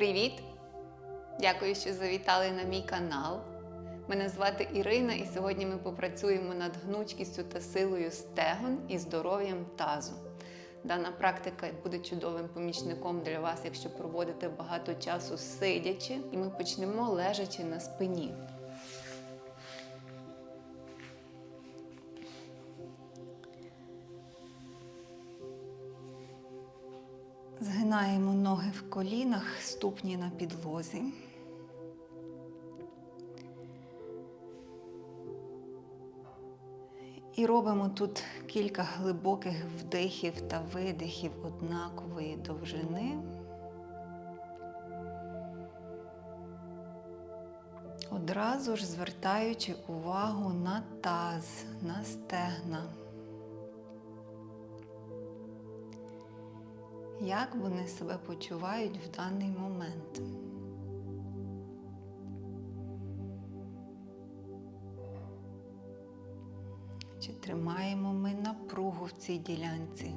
Привіт! Дякую, що завітали на мій канал. Мене звати Ірина, і сьогодні ми попрацюємо над гнучкістю та силою стегон і здоров'ям тазу. Дана практика буде чудовим помічником для вас, якщо проводите багато часу сидячи, і ми почнемо лежачи на спині. Згинаємо ноги в колінах, ступні на підлозі. І робимо тут кілька глибоких вдихів та видихів однакової довжини. Одразу ж звертаючи увагу на таз, на стегна. Як вони себе почувають в даний момент? Чи тримаємо ми напругу в цій ділянці?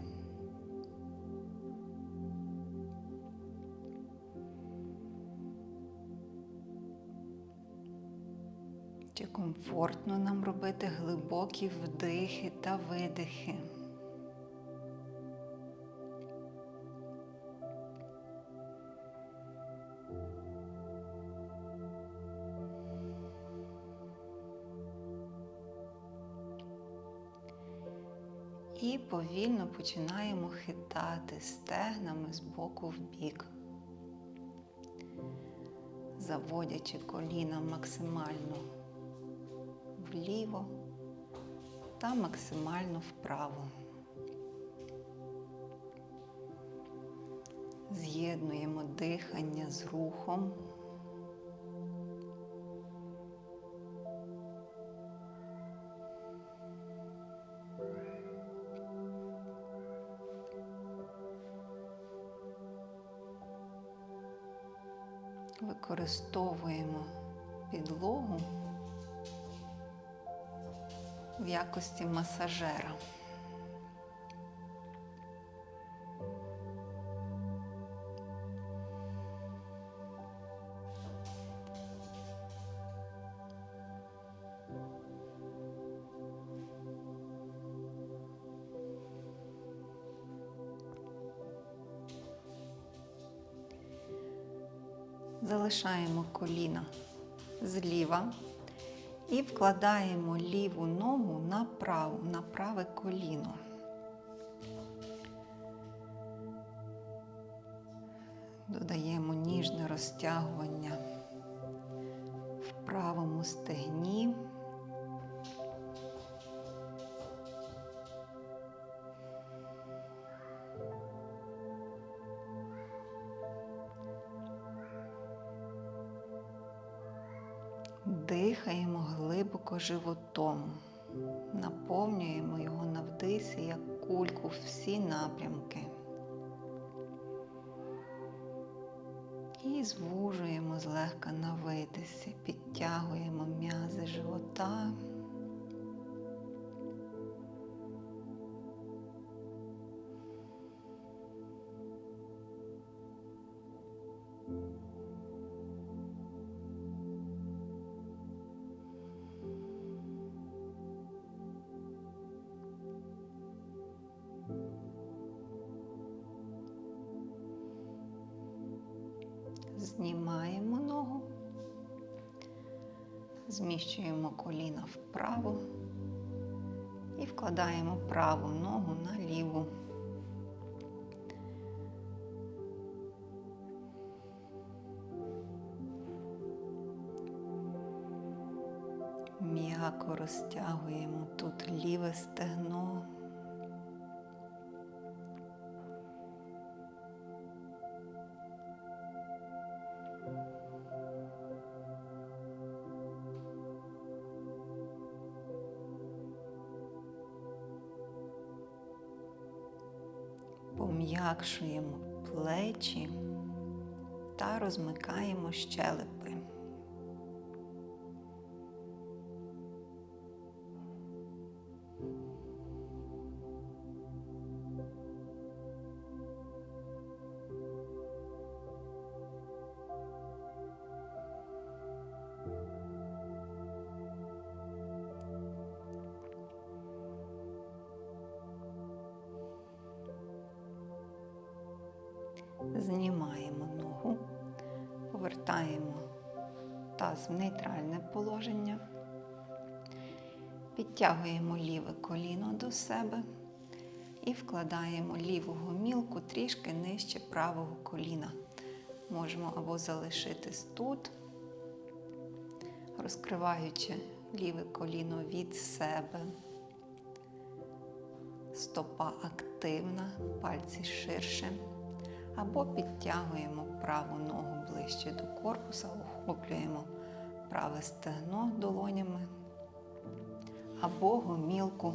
Чи комфортно нам робити глибокі вдихи та видихи? Повільно починаємо хитати стегнами з боку в бік, заводячи коліна максимально вліво та максимально вправо. З'єднуємо дихання з рухом. Використовуємо підлогу в якості масажера. Залишаємо коліна зліва і вкладаємо ліву ногу на праву, на праве коліно. Додаємо ніжне розтягування в правому стегні. Животом, наповнюємо його на вдисі, як кульку всі напрямки. І звужуємо злегка на видисі, підтягуємо м'язи живота. М'яко розтягуємо тут ліве стегно. Пом'якшуємо плечі та розмикаємо щелепи. Знімаємо ногу, повертаємо таз в нейтральне положення, підтягуємо ліве коліно до себе і вкладаємо ліву гомілку трішки нижче правого коліна. Можемо або залишитись тут, розкриваючи ліве коліно від себе. Стопа активна, пальці ширше. Або підтягуємо праву ногу ближче до корпуса, охоплюємо праве стегно долонями або гомілку.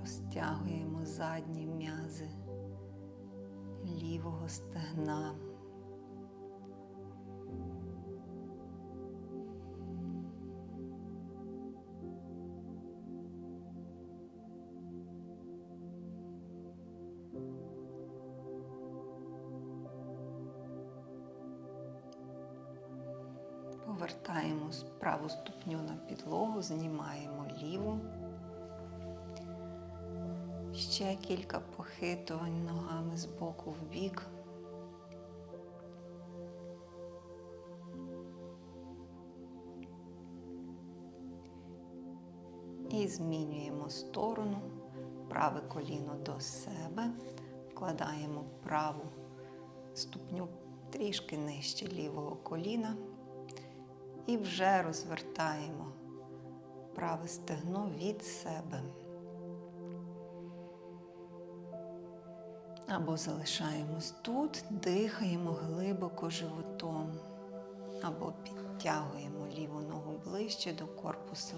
Розтягуємо задні м'язи лівого стегна. Повертаємо праву ступню на підлогу, знімаємо ліву. Ще кілька похитувань ногами з боку в бік. І змінюємо сторону, праве коліно до себе, вкладаємо праву ступню трішки нижче лівого коліна і вже розвертаємо праве стегно від себе. Або залишаємось тут, дихаємо глибоко животом, або підтягуємо ліву ногу ближче до корпусу.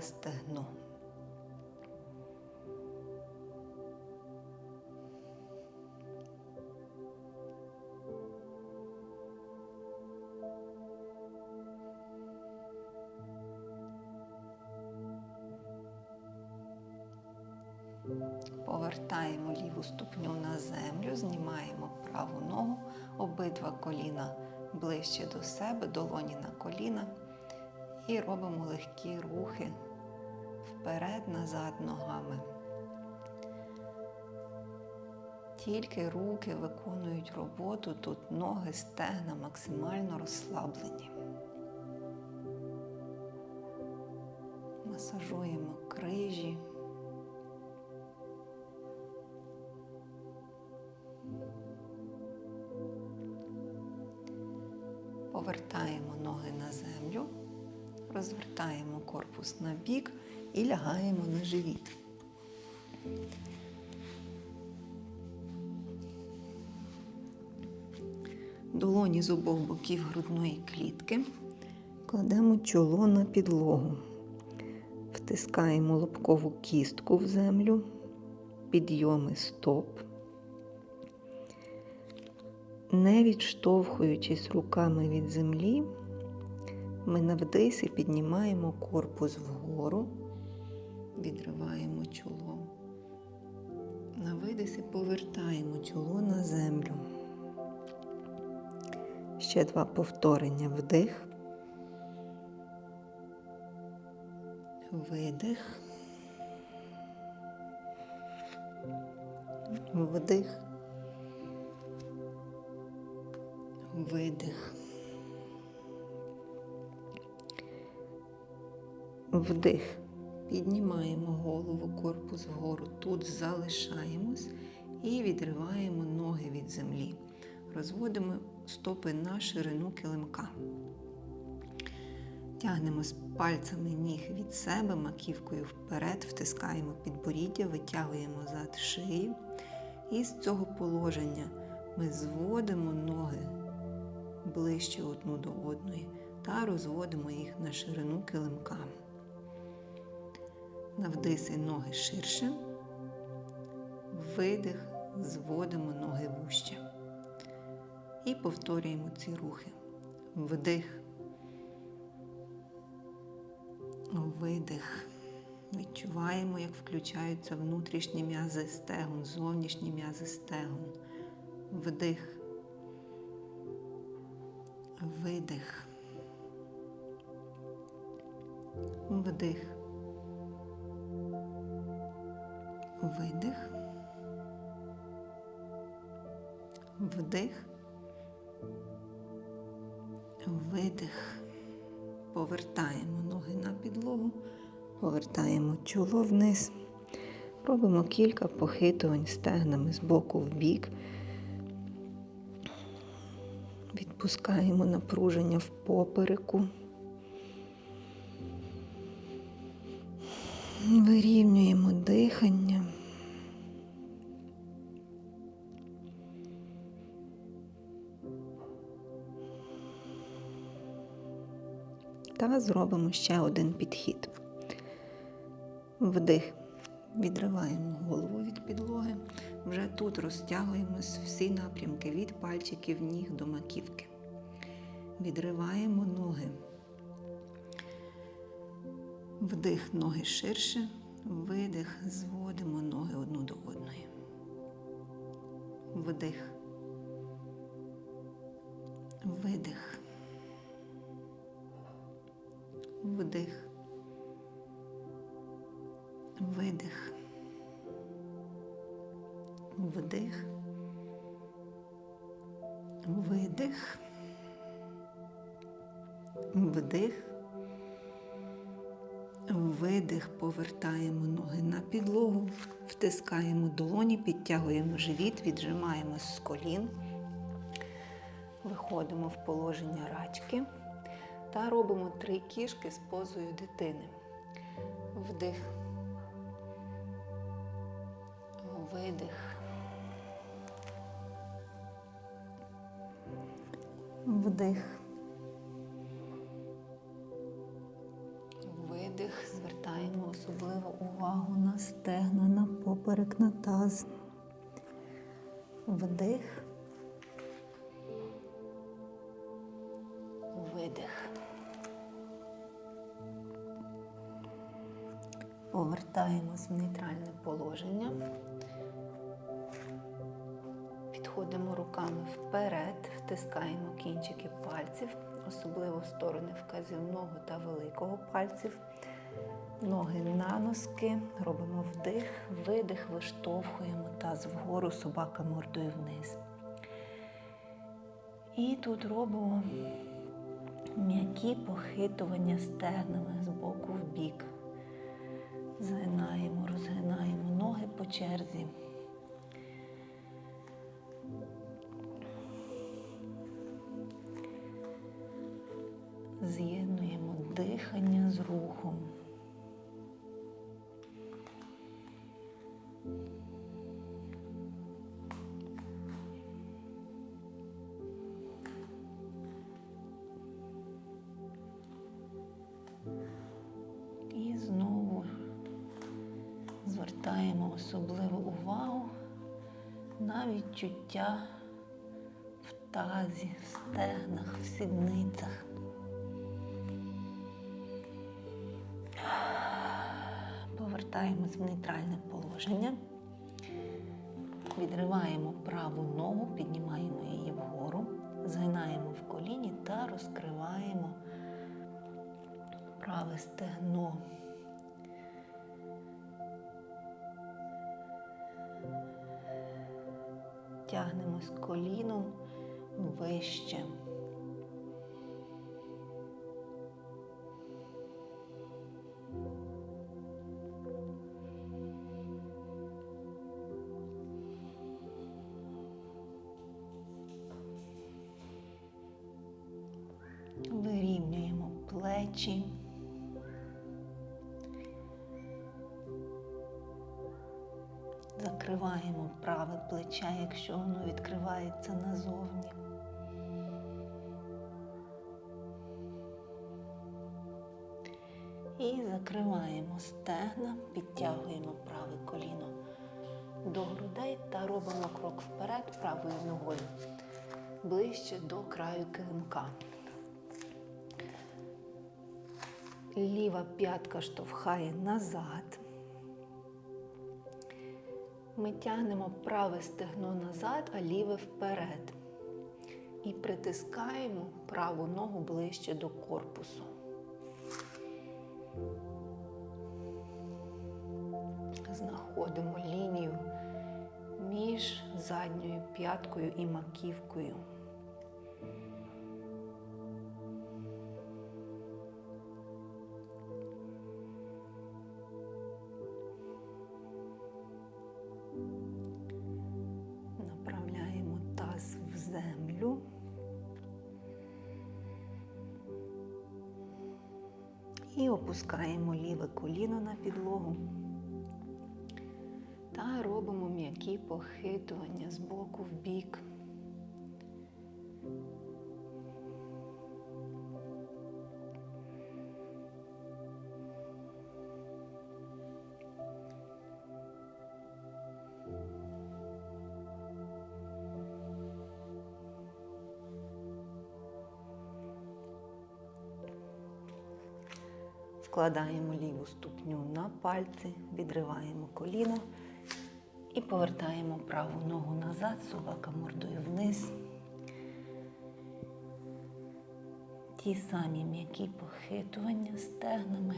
Праве стегно. Повертаємо ліву ступню на землю, знімаємо праву ногу, обидва коліна ближче до себе, долоні на коліна. І робимо легкі рухи вперед-назад ногами. Тільки руки виконують роботу, тут ноги, стегна максимально розслаблені. І лягаємо на живіт. Долоні з обох боків грудної клітки. Кладемо чоло на підлогу, втискаємо лобкову кістку в землю, підйоми стоп не відштовхуючись руками від землі, ми навдисі піднімаємо корпус вгору, відриваємо чоло. На видисі повертаємо чоло на землю. Ще два повторення вдих, видих, вдих. видих. Вдих. Піднімаємо голову, корпус вгору. Тут залишаємось і відриваємо ноги від землі. Розводимо стопи на ширину килимка. Тягнемо з пальцями ніг від себе, маківкою вперед, втискаємо підборіддя, витягуємо зад шиї. І з цього положення ми зводимо ноги ближче одну до одної та розводимо їх на ширину килимка. На вдисі ноги ширше. Видих, зводимо ноги вужче. І повторюємо ці рухи. Вдих. Видих. Відчуваємо, як включаються внутрішні м'язи стегон, зовнішні м'язи стегон. Вдих. Видих. Вдих. Видих. Вдих. Видих. Повертаємо ноги на підлогу, повертаємо чоло вниз. Робимо кілька похитувань стегнами з боку в бік. Відпускаємо напруження в попереку. Вирівнюємо дихання. Та зробимо ще один підхід. Вдих. Відриваємо голову від підлоги. Вже тут розтягуємось всі напрямки від пальчиків ніг до маківки. Відриваємо ноги. Вдих ноги ширше, видих, зводимо ноги одну до одної. Вдих. Видих. Вдих. Видих. Вдих. Видих. Вдих. Видих, повертаємо ноги на підлогу, втискаємо долоні, підтягуємо живіт, віджимаємось з колін, виходимо в положення рачки та робимо три кішки з позою дитини. Вдих. Видих. Вдих. Видих. Звертаємо особливу увагу на стегна, на поперек, на таз. Вдих. Повертаємось в нейтральне положення. Підходимо руками вперед, втискаємо кінчики пальців, особливо в сторони вказівного та великого пальців. Ноги на носки, робимо вдих, видих, виштовхуємо таз вгору, собака мордою вниз. І тут робимо м'які похитування стегнами з боку в бік. Згинаємо, розгинаємо ноги по черзі. З'єднуємо дихання з рухом. Звертаємо особливу увагу на відчуття в тазі, в стегнах, в сідницях. Повертаємось в нейтральне положення. Відриваємо праву ногу, піднімаємо її вгору, згинаємо в коліні та розкриваємо праве стегно. Тягнемось коліном вище. Вирівнюємо плечі. Закриваємо праве плече, якщо воно відкривається назовні. І закриваємо стегна, підтягуємо праве коліно до грудей та робимо крок вперед правою ногою ближче до краю килимка. Ліва п'ятка штовхає назад. Ми тягнемо праве стегно назад, а ліве вперед. І притискаємо праву ногу ближче до корпусу. Знаходимо лінію між задньою п'яткою і маківкою. Похитування з боку в бік. Вкладаємо ліву ступню на пальці, відриваємо коліно і повертаємо праву ногу назад, собака мордою вниз. Ті самі м'які похитування стегнами.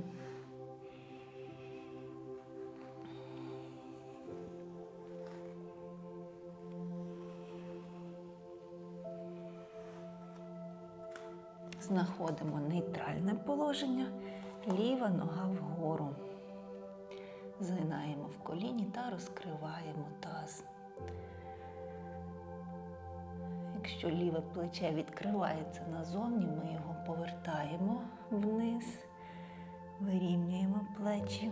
Знаходимо нейтральне положення, ліва нога вгору. Згинаємо в коліні та розкриваємо таз. Якщо ліве плече відкривається назовні, ми його повертаємо вниз, вирівнюємо плечі.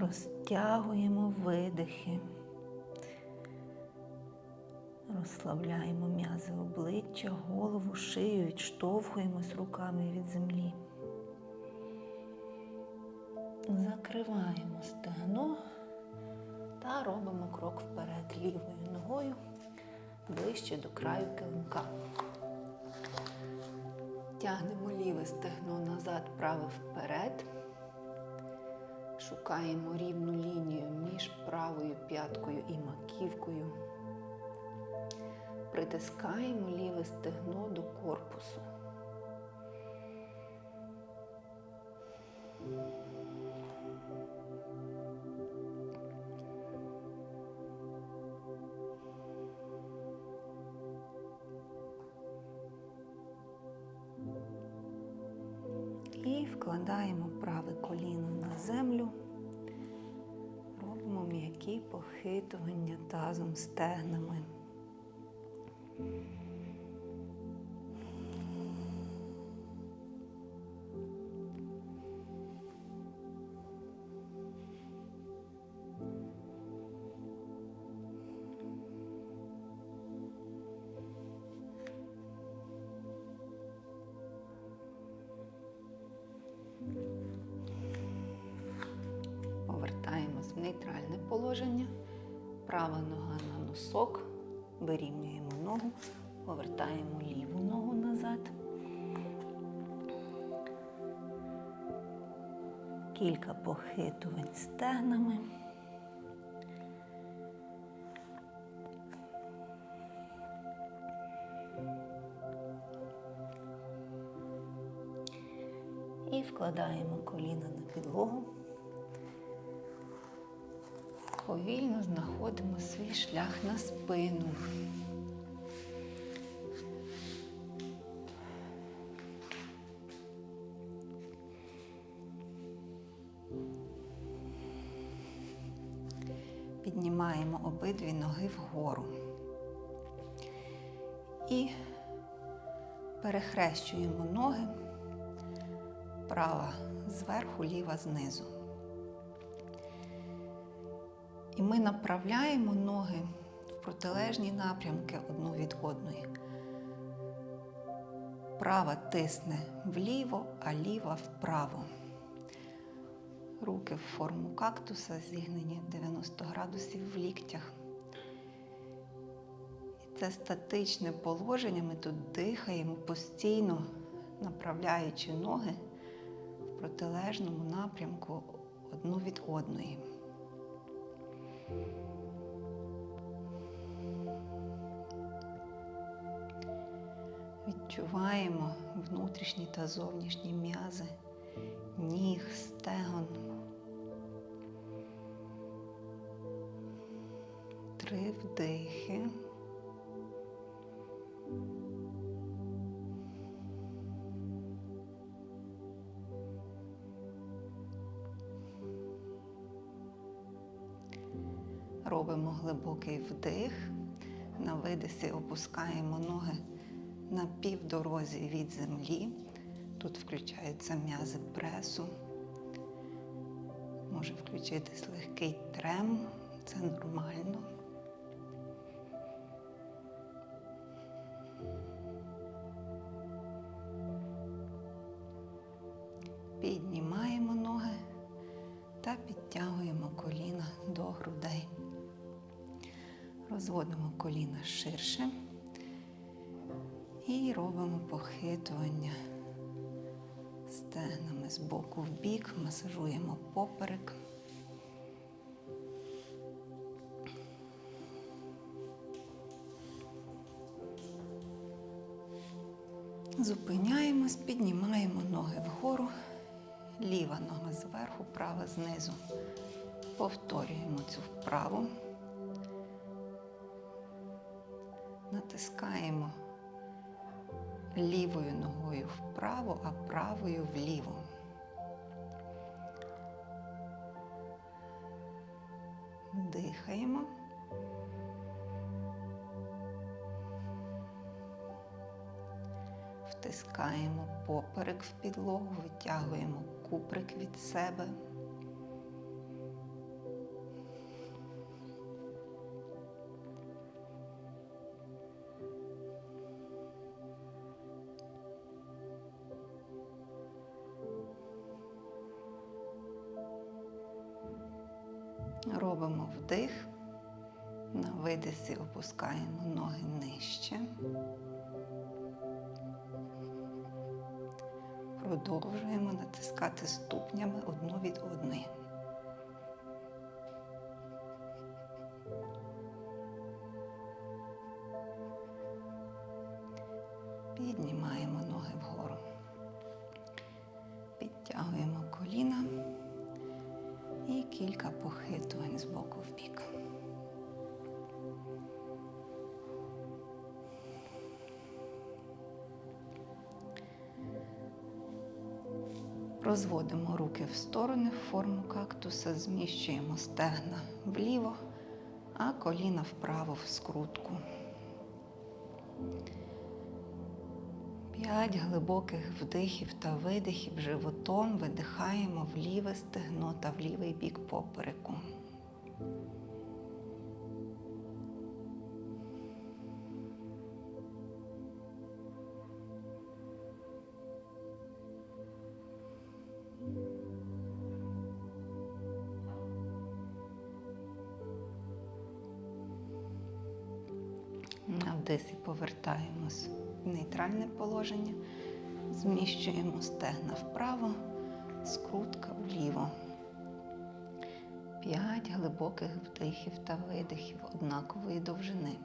Розтягуємо видихи. Розслабляємо м'язи обличчя, голову, шию, відштовхуємось руками від землі. Закриваємо стегно та робимо крок вперед лівою ногою ближче до краю килимка. Тягнемо ліве стегно назад, праве вперед. Шукаємо рівну лінію між правою п'яткою і маківкою. Притискаємо ліве стегно до корпусу. І вкладаємо праве коліно на землю. Робимо м'які похитування тазом стегнами. Права нога на носок. Вирівнюємо ногу, повертаємо ліву ногу назад. Кілька похитувань стегнами. І вкладаємо коліна на підлогу. Повільно знаходимо свій шлях на спину. Піднімаємо обидві ноги вгору. І перехрещуємо ноги. Права зверху, ліва знизу. І ми направляємо ноги в протилежні напрямки одну від одної. Права тисне вліво, а ліва вправо. Руки в форму кактуса зігнені 90 градусів в ліктях. І це статичне положення. Ми тут дихаємо постійно, направляючи ноги в протилежному напрямку одну від одної. Відчуваємо внутрішні та зовнішні м'язи, ніг, стегон. Три вдихи. Глибокий вдих. На видисі опускаємо ноги на півдорозі від землі. Тут включаються м'язи пресу. Може включитись легкий трем, це нормально. Похитування стегнами з боку в бік, масажуємо поперек. Зупиняємось, піднімаємо ноги вгору, ліва нога зверху, права знизу. Повторюємо цю вправу. Натискаємо лівою ногою вправо, а правою вліво. Дихаємо. Втискаємо поперек в підлогу, витягуємо куприк від себе. Робимо вдих. На видисі опускаємо ноги нижче. Продовжуємо натискати ступнями одну від одної. Розводимо руки в сторони в форму кактуса, зміщуємо стегна вліво, а коліна вправо в скрутку. П'ять глибоких вдихів та видихів животом видихаємо в ліве стегно та в лівий бік попереку. Повертаємось в нейтральне положення, зміщуємо стегна вправо, скрутка вліво. П'ять глибоких вдихів та видихів однакової довжини.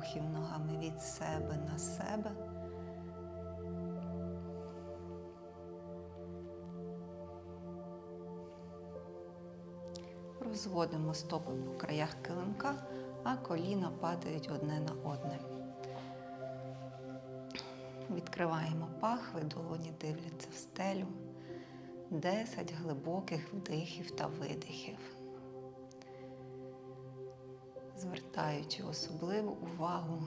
Рухів ногами від себе на себе. Розводимо стопи по краях килимка, а коліна падають одне на одне. Відкриваємо пахви, долоні дивляться в стелю. 10 глибоких вдихів та видихів. Звертаючи особливу увагу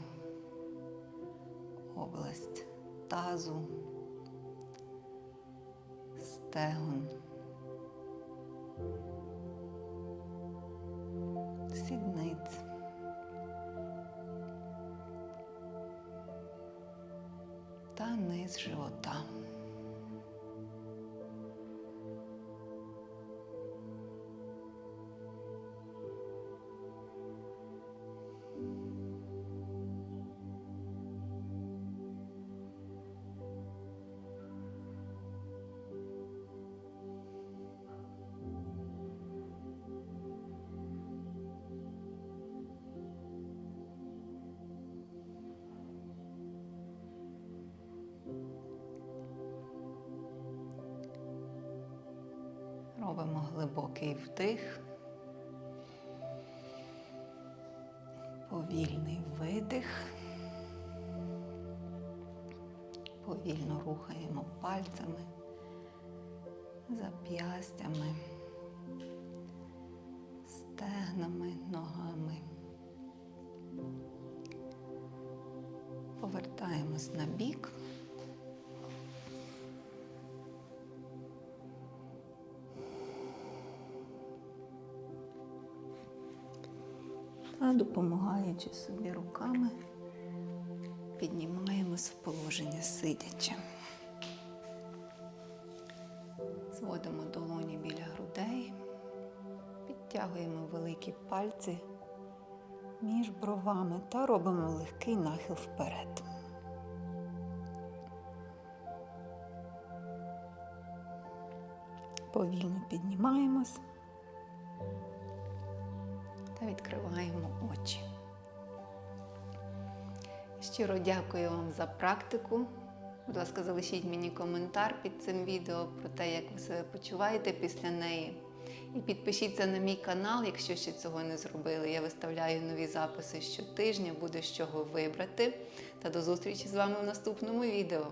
область тазу, стегон, сідниць. Та низ живота. Робимо глибокий вдих, повільний видих. Повільно рухаємо пальцями, зап'ястями, стегнами, ногами. Повертаємось на бік. Та допомагаючи собі руками, піднімаємось в положення сидячи. Зводимо долоні біля грудей, підтягуємо великі пальці між бровами та робимо легкий нахил вперед. Повільно піднімаємось відкриваємо очі. Щиро дякую вам за практику. Будь ласка, залишіть мені коментар під цим відео про те, як ви себе почуваєте після неї. І підпишіться на мій канал, якщо ще цього не зробили. Я виставляю нові записи щотижня, буде з чого вибрати. Та до зустрічі з вами в наступному відео.